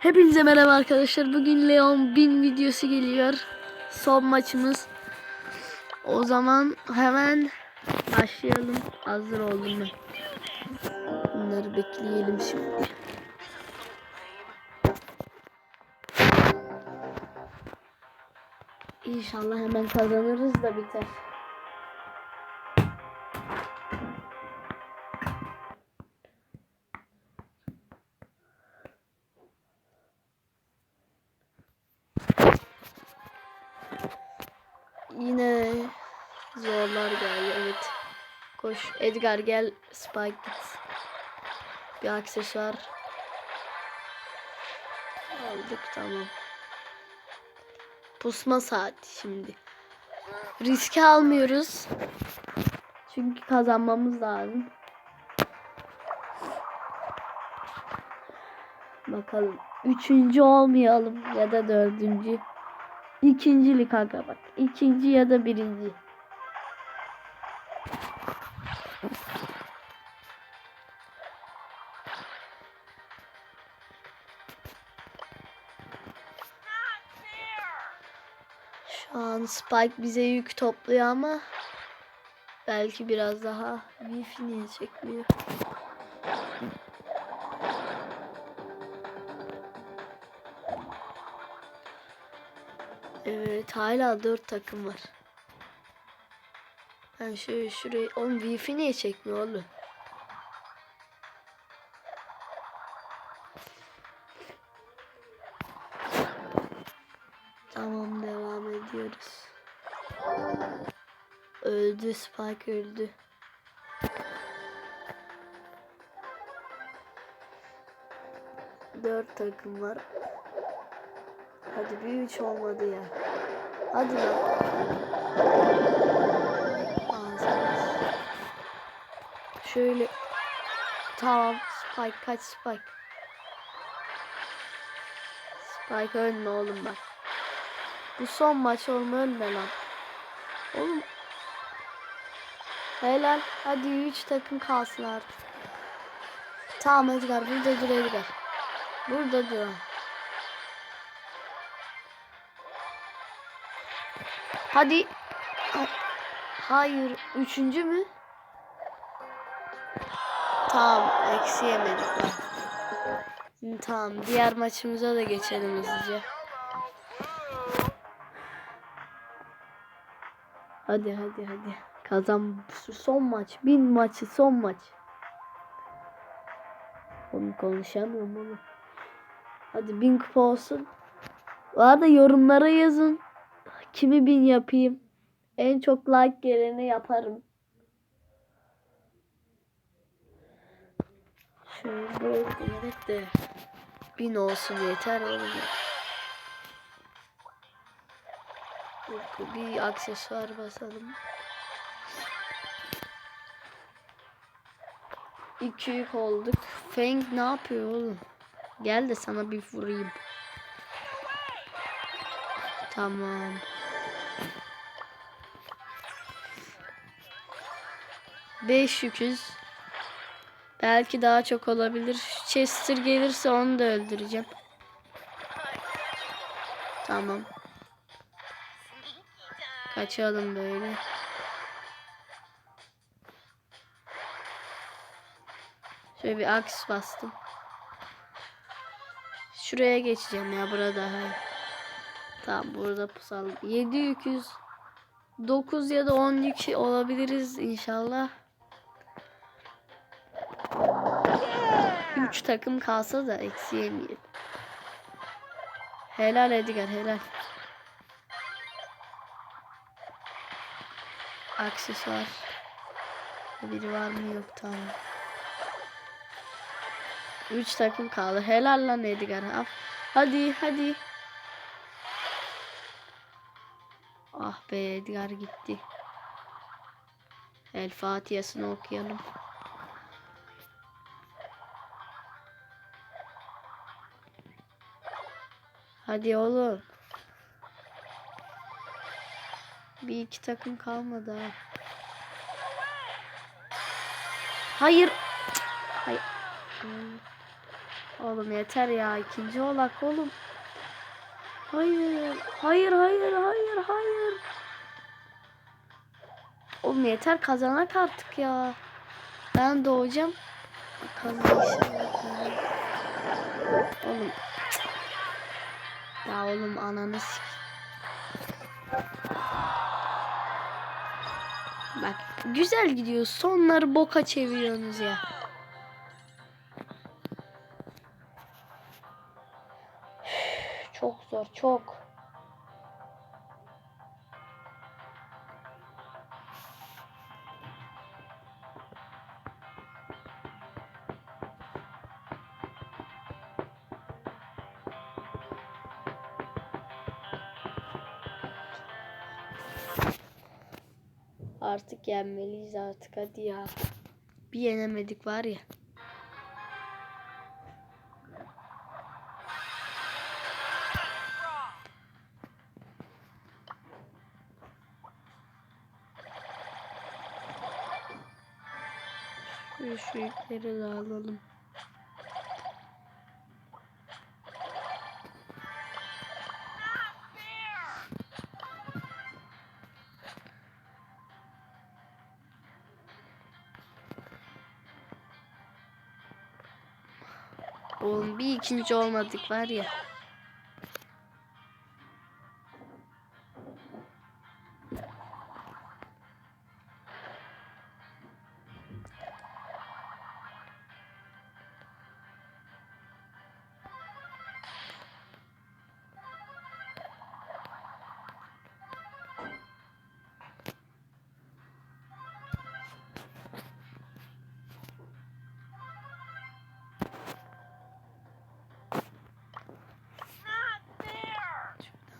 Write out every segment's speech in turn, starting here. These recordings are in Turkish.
Hepinize merhaba arkadaşlar. Bugün Leon 1000 videosu geliyor. Son maçımız. O zaman hemen başlayalım. Hazır oldum ben. Bunları bekleyelim şimdi. İnşallah hemen kazanırız da biter. Zorlar geldi evet. Koş Edgar gel Spike git. Bir aksesuar. Aldık tamam. Pusma saati şimdi. Riske almıyoruz. Çünkü kazanmamız lazım. Bakalım. Üçüncü olmayalım ya da dördüncü. İkincilik kanka bak. İkinci ya da birinci. Spike bize yük topluyor ama belki biraz daha Wi-Fi niye çekmiyor? Evet hala dört takım var. Ben şöyle şurayı... Oğlum Wi-Fi niye çekmiyor oğlum? Tamam devam ediyoruz. Öldü Spike öldü. Dört takım var. Hadi bir üç olmadı ya. Hadi lan. Şöyle. Tamam. Spike kaç Spike. Spike ölme oğlum bak. Bu son maç olma ölme lan. Oğlum. Helal. Hadi 3 takım kalsın artık. Tamam Edgar burada dur Edgar. Burada dur. Hadi. Ha- Hayır. Üçüncü mü? Tamam. Eksi yemedik. Tamam. Diğer maçımıza da geçelim hızlıca. Hadi hadi hadi. Kazan. Son maç. Bin maçı son maç. Onu konuşamıyorum onu. Hadi bin kupa olsun. Bu arada yorumlara yazın. Kimi bin yapayım? En çok like geleni yaparım. Şöyle böyle de bin olsun yeter oğlum. Bir aksesuar basalım. İki yük olduk. Feng ne yapıyor oğlum? Gel de sana bir vurayım. Tamam. Beş yüküz. Belki daha çok olabilir. Chester gelirse onu da öldüreceğim. Tamam. Kaçalım böyle. Şöyle bir aks bastım. Şuraya geçeceğim ya burada iyi. Tamam burada pusalım. 7 yüküz. 9 ya da 10 yük olabiliriz inşallah. 3 takım kalsa da eksi yemeyelim. Helal Edgar helal. Aksesuar. Biri var mı yok tamam. 3 takım kaldı. Helal lan Edgar. Hadi hadi. Ah be Edgar gitti. El Fatiha'sını okuyalım. Hadi oğlum. Bir iki takım kalmadı ha. Hayır. Hayır. Oğlum yeter ya ikinci olak oğlum. Hayır. Hayır hayır hayır hayır. Oğlum yeter kazanak artık ya. Ben doğacağım. İnşallah. Oğlum. Ya oğlum ananı sik. Bak güzel gidiyor. Sonları boka çeviriyorsunuz ya. Çok zor, çok. Artık yenmeliyiz artık hadi ya. Bir yenemedik var ya. Şu ipleri de alalım. İkinci olmadık var ya.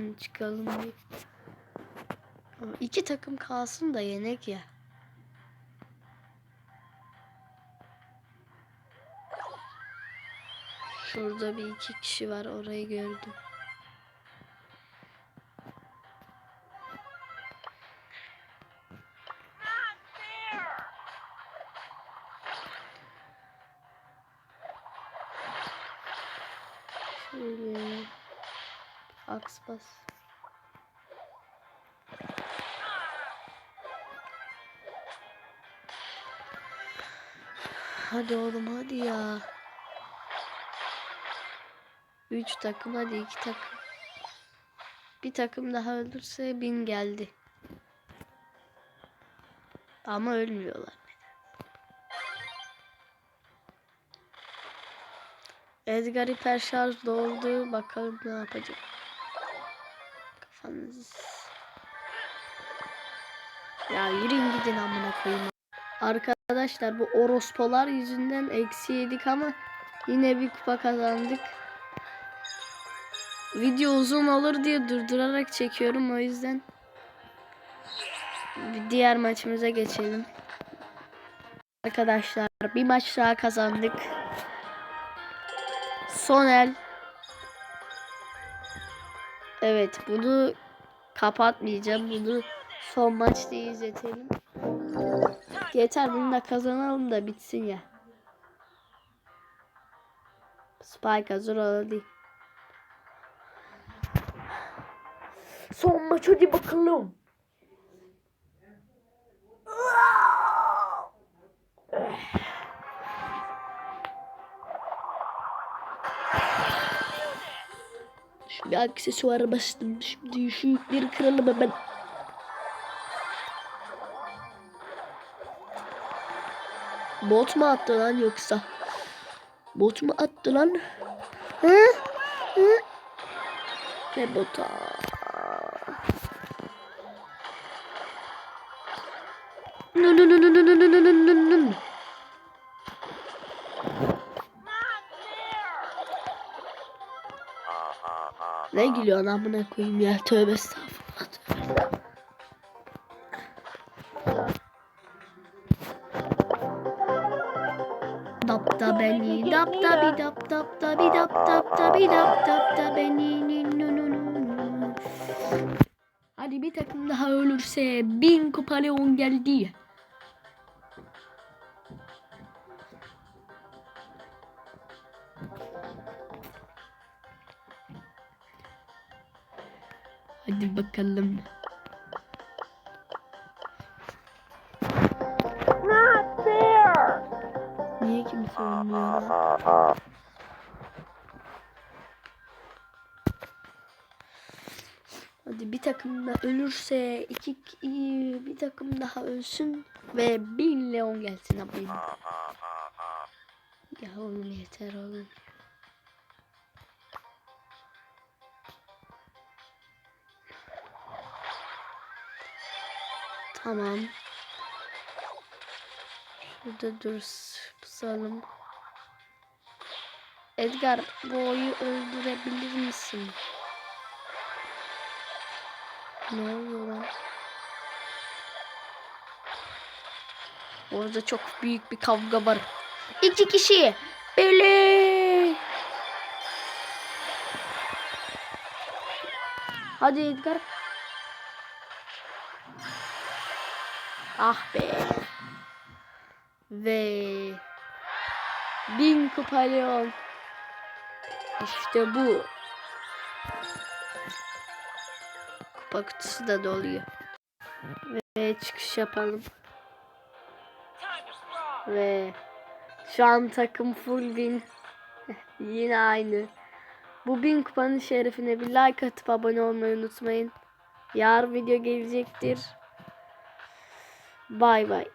Şuradan çıkalım bir. Ama İki takım kalsın da yenek ya. Şurada bir iki kişi var orayı gördüm. Aks bas. Hadi oğlum hadi ya. Üç takım hadi iki takım. Bir takım daha ölürse bin geldi. Ama ölmüyorlar. Edgar hiper şarj doldu. Bakalım ne yapacak. Kafanız. Ya yürüyün gidin amına koyayım. Arkadaşlar bu orospolar yüzünden eksi yedik ama yine bir kupa kazandık. Video uzun olur diye durdurarak çekiyorum o yüzden. Bir diğer maçımıza geçelim. Arkadaşlar bir maç daha kazandık. Son el. Evet bunu kapatmayacağım. Bunu son maçta izletelim. Yeter bunu da kazanalım da bitsin ya. Spike hazır oldu. Son maç hadi bakalım. Şimdi aksesuara bastım. Şimdi şu yükleri kıralım hemen. Bot mu attı lan yoksa? Bot mu attı lan? Hı? Hı? Ne bota? Ne gülüyorsun amına koyayım ya tövbe estağfurullah. tövbe. Dap da beni dap da bi dap dap da bi dap dap da bi dap dap da beni. Hadi bir takım daha ölürse bin kupa Leon geldi. Hadi bakalım. Not fair. Niye kimse ölmüyor? Hadi bir takım da ölürse iki, iki- bir takım daha ölsün ve bin Leon gelsin abi. Ya oğlum yeter oğlum. Tamam. Şurada dur pusalım. Edgar bu oyu öldürebilir misin? Ne oluyor lan? Orada çok büyük bir kavga var. İki kişi. Billy. Hadi Edgar. Ah be. Ve bin kupa Leon. İşte bu. Kupa kutusu da doluyor. Ve çıkış yapalım. Ve şu an takım full bin. Yine aynı. Bu bin kupanın şerefine bir like atıp abone olmayı unutmayın. Yarın video gelecektir. Bay bay.